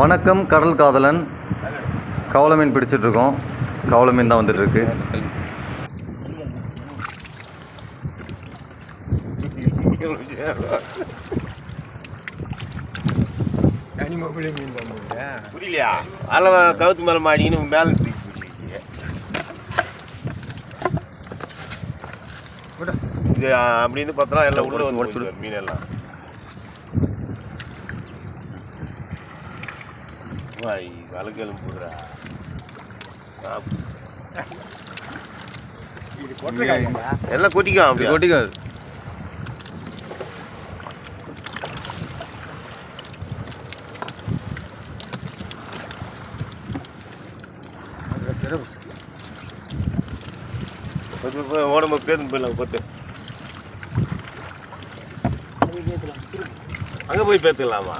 வணக்கம் கடல் காதலன். கவலை மீன் பிடிச்சிட்ருக்கோம். கவலை மீன் தான் வந்துட்டுருக்கு புரியலையா? அதில் கவுத்து மேலே மாடின்னு மேலே இது அப்படின்னு பார்த்தா எல்லாம் உள்ள வந்து மீன் எல்லாம். வாய் வழக்கெலும் போடுறா எல்லாம் கொட்டிக்கோ அப்படியே. கொட்டிக்காது ஓடம்பு பேருந்து போயிடலாம் பத்து அங்கே போய் பேத்துக்கலாமா?